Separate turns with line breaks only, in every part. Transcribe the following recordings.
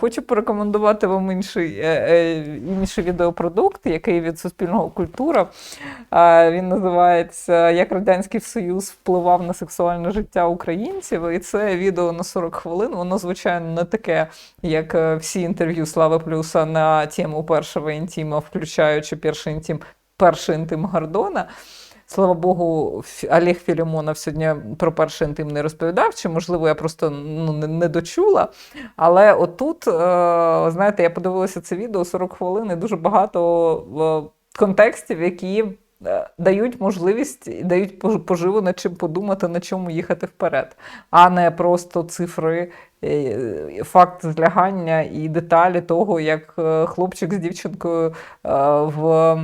Хочу порекомендувати вам інший, е, е, інший відеопродукт, який від Суспільного культура. Він називається Як Радянський Союз впливав на сексуальне життя українців. І це відео на 40 хвилин. Воно, звичайно, не таке, як е, всі інтерв'ю Слави Плюса на тему першого інтима, включаючи перший інтим, перший інтим Гордона. Слава Богу, Олег Філімонов сьогодні про перший інтим не розповідав, чи можливо я просто ну, не, дочула. Але отут, е, знаєте, я подивилася це відео 40 хвилин і дуже багато е, контекстів, які дають можливість і дають пож- поживу над чим подумати, на чому їхати вперед, а не просто цифри, е, факт злягання і деталі того, як е, хлопчик з дівчинкою е, в,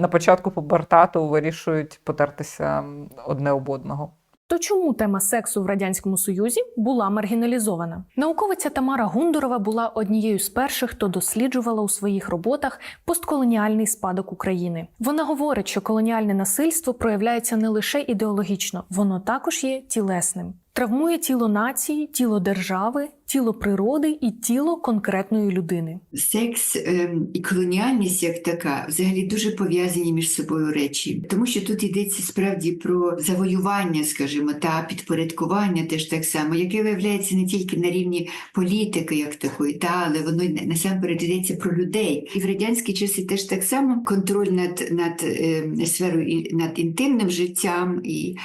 на початку побертату вирішують потертися одне об одного.
То чому тема сексу в радянському союзі була маргіналізована? Науковиця Тамара Гундурова була однією з перших, хто досліджувала у своїх роботах постколоніальний спадок України. Вона говорить, що колоніальне насильство проявляється не лише ідеологічно, воно також є тілесним. Травмує тіло нації, тіло держави, тіло природи і тіло конкретної людини.
Секс ем, і колоніальність як така взагалі дуже пов'язані між собою речі, тому що тут йдеться справді про завоювання, скажімо, та підпорядкування теж так само, яке виявляється не тільки на рівні політики, як такої, та але воно насамперед йдеться про людей. І в радянські часи теж так само контроль над, над ем, сферою над інтимним життям і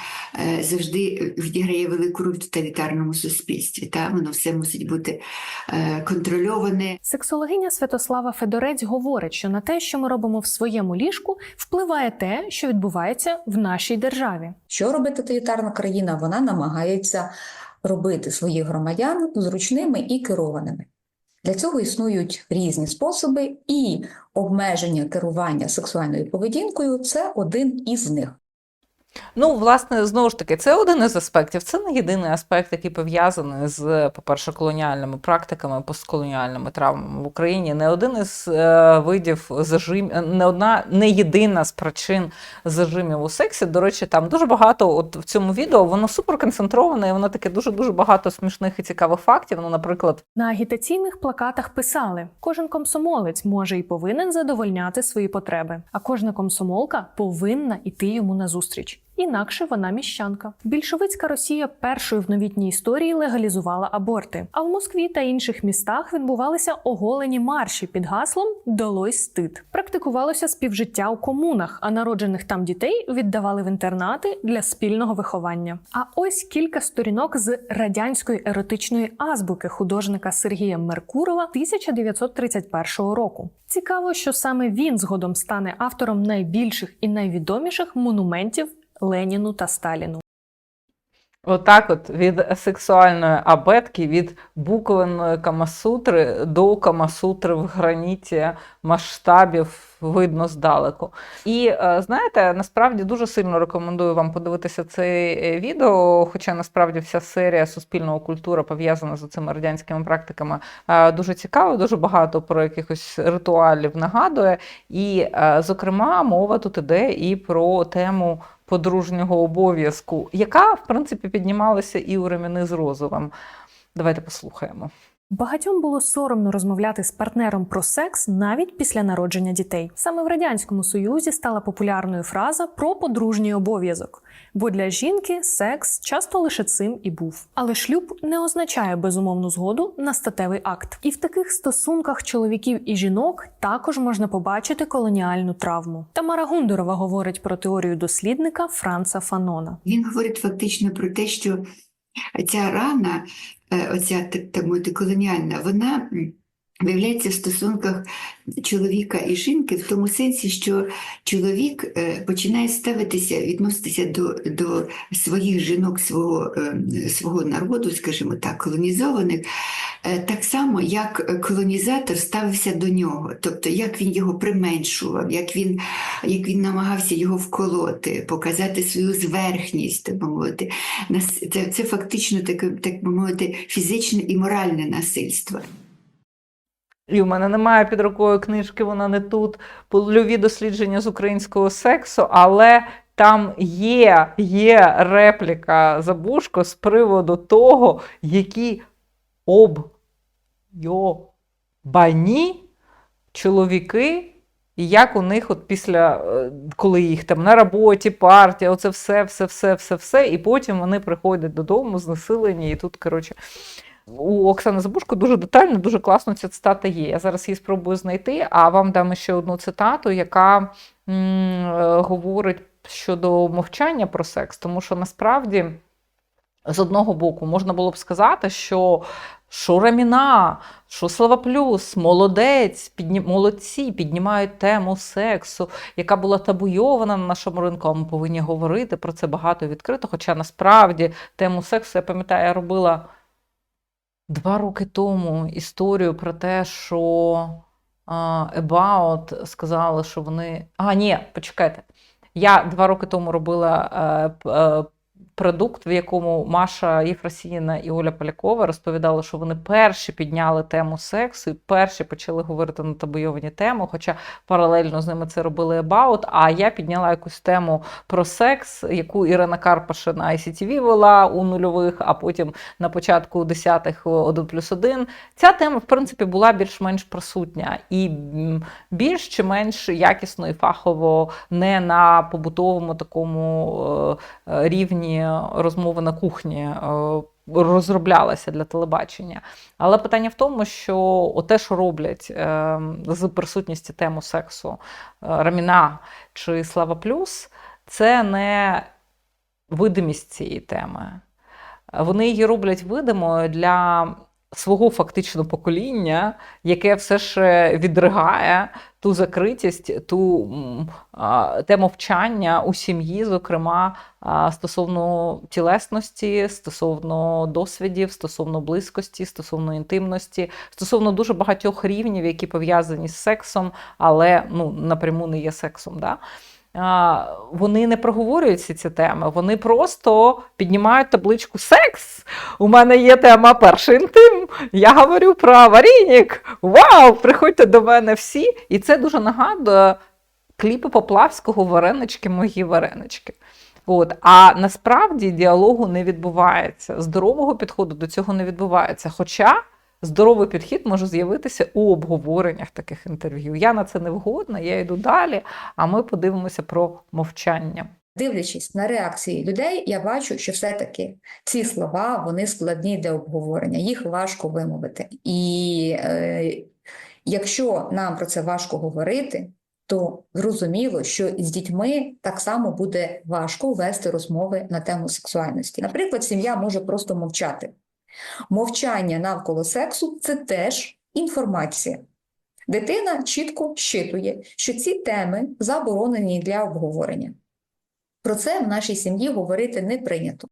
е, завжди відіграє велику в тоталітарному суспільстві. Та воно все мусить бути е, контрольоване.
Сексологиня Святослава Федорець говорить, що на те, що ми робимо в своєму ліжку, впливає те, що відбувається в нашій державі.
Що робить тоталітарна країна? Вона намагається робити своїх громадян зручними і керованими. Для цього існують різні способи, і обмеження керування сексуальною поведінкою це один із них.
Ну, власне, знову ж таки, це один із аспектів. Це не єдиний аспект, який пов'язаний з, по-перше, колоніальними практиками, постколоніальними травмами в Україні. Не один із е, видів зажим, не одна, не єдина з причин зажимів у сексі. До речі, там дуже багато, от в цьому відео, воно супер концентроване, і воно таке дуже дуже багато смішних і цікавих фактів. Ну, наприклад,
На агітаційних плакатах писали: кожен комсомолець може і повинен задовольняти свої потреби, а кожна комсомолка повинна йти йому назустріч. Інакше вона міщанка. Більшовицька Росія першою в новітній історії легалізувала аборти. А в Москві та інших містах відбувалися оголені марші під гаслом Долой стид. Практикувалося співжиття у комунах, а народжених там дітей віддавали в інтернати для спільного виховання. А ось кілька сторінок з радянської еротичної азбуки художника Сергія Меркурова 1931 року. Цікаво, що саме він згодом стане автором найбільших і найвідоміших монументів Леніну та Сталіну.
Отак, от від сексуальної абетки, від буквеної камасутри до камасутри в граніті масштабів видно здалеку. І е, знаєте, насправді дуже сильно рекомендую вам подивитися це е, відео, хоча насправді вся серія суспільного культура пов'язана з цими радянськими практиками е, дуже цікава, дуже багато про якихось ритуалів нагадує. І, зокрема, мова тут іде і про тему подружнього обов'язку, яка, в принципі, піднімалася і у Реміни з Розовим. Давайте послухаємо.
Багатьом було соромно розмовляти з партнером про секс навіть після народження дітей. Саме в радянському союзі стала популярною фраза про подружній обов'язок. Бо для жінки секс часто лише цим і був. Але шлюб не означає безумовну згоду на статевий акт. І в таких стосунках чоловіків і жінок також можна побачити колоніальну травму. Тамара Гундурова говорить про теорію дослідника Франца Фанона.
Він говорить фактично про те, що ця рана, оця так так мовити, колоніальна, вона виявляється в стосунках чоловіка і жінки в тому сенсі, що чоловік е, починає ставитися, відноситися до, до своїх жінок, свого, е, свого народу, скажімо так, колонізованих, е, так само, як колонізатор ставився до нього, тобто як він його применшував, як він як він намагався його вколоти, показати свою зверхність, так би мовити. Це, це фактично таке, так би мовити, фізичне і моральне насильство.
І в мене немає під рукою книжки, вона не тут. Польові дослідження з українського сексу, але там є, є репліка Забушко з приводу того, які об йо Ба чоловіки, і як у них, от після, е, коли їх там на роботі, партія, оце все, все, все, все, все, і потім вони приходять додому, знесилені, і тут, коротше. У Оксани Забушко дуже детально, дуже класно ця цитата є. Я зараз її спробую знайти, а вам дам ще одну цитату, яка м, е, говорить щодо мовчання про секс, тому що насправді. З одного боку, можна було б сказати, що, що Раміна, що Слава Плюс, молодець, підні, молодці, піднімають тему сексу, яка була табуйована на нашому ринку, а ми повинні говорити про це багато відкрито. Хоча насправді тему сексу, я пам'ятаю, я робила два роки тому історію про те, що About сказали, що вони. А, ні, почекайте. Я два роки тому робила е, е, продукт, в якому Маша Єфросініна і Оля Полякова розповідали, що вони перші підняли тему сексу і перші почали говорити на табуйовані теми, хоча паралельно з ними це робили About, а я підняла якусь тему про секс, яку Ірина Карпаша на ICTV вела у нульових, а потім на початку десятих 1 плюс 1. Ця тема, в принципі, була більш-менш присутня і більш чи менш якісно і фахово не на побутовому такому е, е, розмови на кухні. е, Розроблялася для телебачення. Але питання в тому, що те, що роблять е, з присутністю тему сексу е, Раміна чи Слава Плюс, це не видимість цієї теми. Вони її роблять видимою для свого фактично покоління, яке все ще відригає ту закритість, ту те мовчання у сім'ї, зокрема стосовно тілесності, стосовно досвідів, стосовно близькості, стосовно інтимності, стосовно дуже багатьох рівнів, які пов'язані з сексом, але ну, напряму не є сексом. Да? Вони не проговорюють всі ці теми, вони просто піднімають табличку секс. У мене є тема перший інтим. Я говорю про варінік. Вау! Приходьте до мене всі. І це дуже нагадує кліпи Поплавського варенички, мої варенички. От. А насправді діалогу не відбувається. Здорового підходу до цього не відбувається. Хоча здоровий підхід може з'явитися у обговореннях таких інтерв'ю. Я на це не вгодна, я йду далі, а ми подивимося про мовчання.
Дивлячись на реакції людей, я бачу, що все-таки ці слова вони складні для обговорення, їх важко вимовити. І е, якщо нам про це важко говорити, то зрозуміло, що з дітьми так само буде важко вести розмови на тему сексуальності. Наприклад, сім'я може просто мовчати. Мовчання навколо сексу це теж інформація. Дитина чітко щитує, що ці теми заборонені для обговорення. Про це в нашій сім'ї говорити не прийнято.